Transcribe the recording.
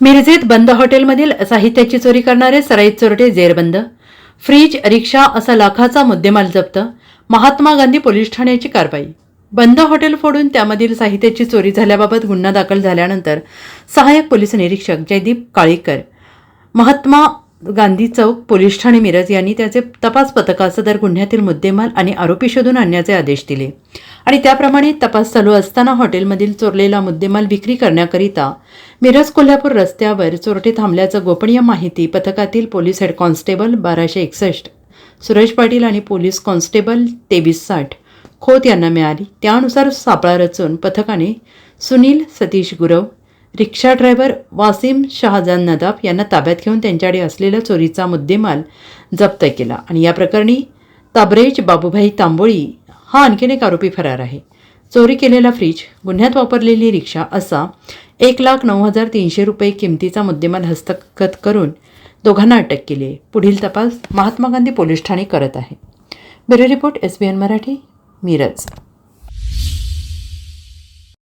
मिरजेत बंद हॉटेलमधील साहित्याची चोरी करणारे सराईत चोरटे जेरबंद. फ्रीज रिक्षा असा लाखाचा मुद्देमाल जप्त. महात्मा गांधी पोलीस ठाण्याची कारवाई. बंद हॉटेल फोडून त्यामधील साहित्याची चोरी झाल्याबाबत गुन्हा दाखल झाल्यानंतर सहाय्यक पोलीस निरीक्षक जयदीप काळीकर महात्मा गांधी चौक पोलीस ठाणे मिरज यांनी त्याचे तपास पथकासदर गुन्ह्यातील मुद्देमाल आणि आरोपी शोधून आणण्याचे आदेश दिले. आणि त्याप्रमाणे तपास चालू असताना हॉटेलमधील चोरलेला मुद्देमाल विक्री करण्याकरिता मिरज कोल्हापूर रस्त्यावर चोरटे थांबल्याचं गोपनीय माहिती पथकातील पोलीस हेड कॉन्स्टेबल बाराशे एकसष्ट सुरेश पाटील आणि पोलीस कॉन्स्टेबल तेवीस साठ खोत यांना मिळाली. त्यानुसार सापळा रचून पथकाने सुनील सतीश गुरव रिक्षा ड्रायव्हर वासिम शहाजान नदाफ यांना ताब्यात घेऊन त्यांच्याकडे असलेला चोरीचा मुद्देमाल जप्त केला. आणि या प्रकरणी ताबरेज बाबूभाई तांबोळी हा आणखीन एक आरोपी फरार आहे. चोरी केलेला फ्रीज गुन्ह्यात वापरलेली रिक्षा असा एक लाख नऊ हजार तीनशे रुपये किमतीचा मुद्देमाल हस्तगत करून दोघांना अटक केली आहे. पुढील तपास महात्मा गांधी पोलीस ठाणे करत आहे. Bureau report S B N Marathi Miraj.